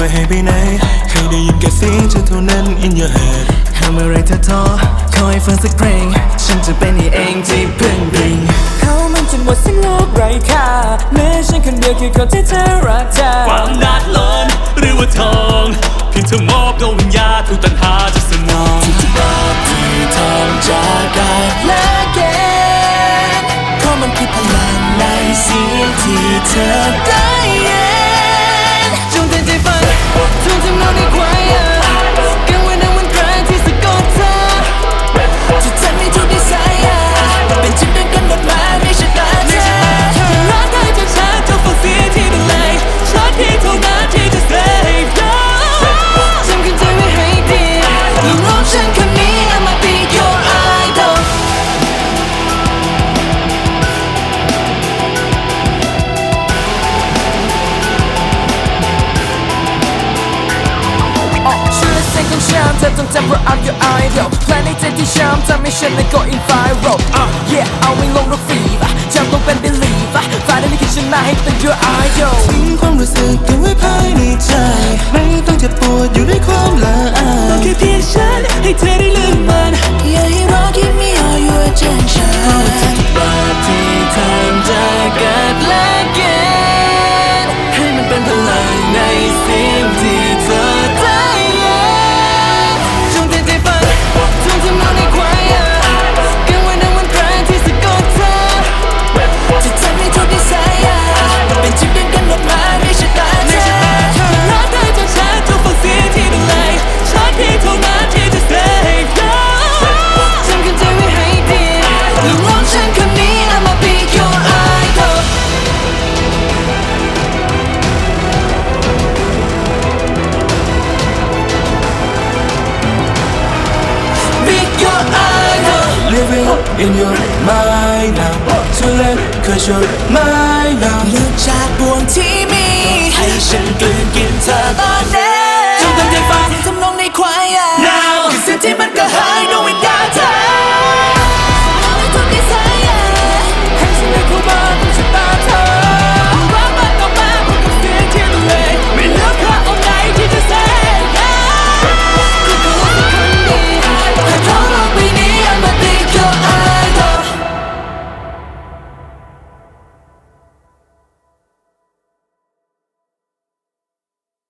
ไปไหนให้ได้ยินแค่เสียงเธอเท่านั้น in your head ทำอะไรเธอท้อคอยฟังสักเพลง ฉันจะเป็นนี่เองที่พึ่งพิงเขามันจนหมดสิ้นโลกไร้ค่าแม้ฉันคนเดียวคือคนที่เธอรักเธอความนาดล้นหรือว่าทองเพียงเธอมอบดวงวิญญาณทุกตัณหาจะสนองที่ทำจากกันและเกณฑ์เพราะมันคือพลังในเสียงที่เธอได้ ฉันเธอต้องจำว่า I'm your idol แพลนในใจที่ฉันทำให้ฉันนั้น go in viral uh, yeah เอาไม่ลงรถฟีบจำต้องเป็น believer ฟ้าได้ลิขิตฉันมาให้เป็น your idol ทิ้งความรู้สึกเก็บไว้ภายในใจ ไม่ต้องเจ็บปวดอยู่ด้วยความละอายแค่เพียงฉันให้เธอได้ลืมมันอย่าให้รอ give me all your attention บาทที่ทำจากกันและกันให้มันเป็นพลังในสิ่งที่ in your mind now too late cause you're mine now หลุดจากบ่วงที่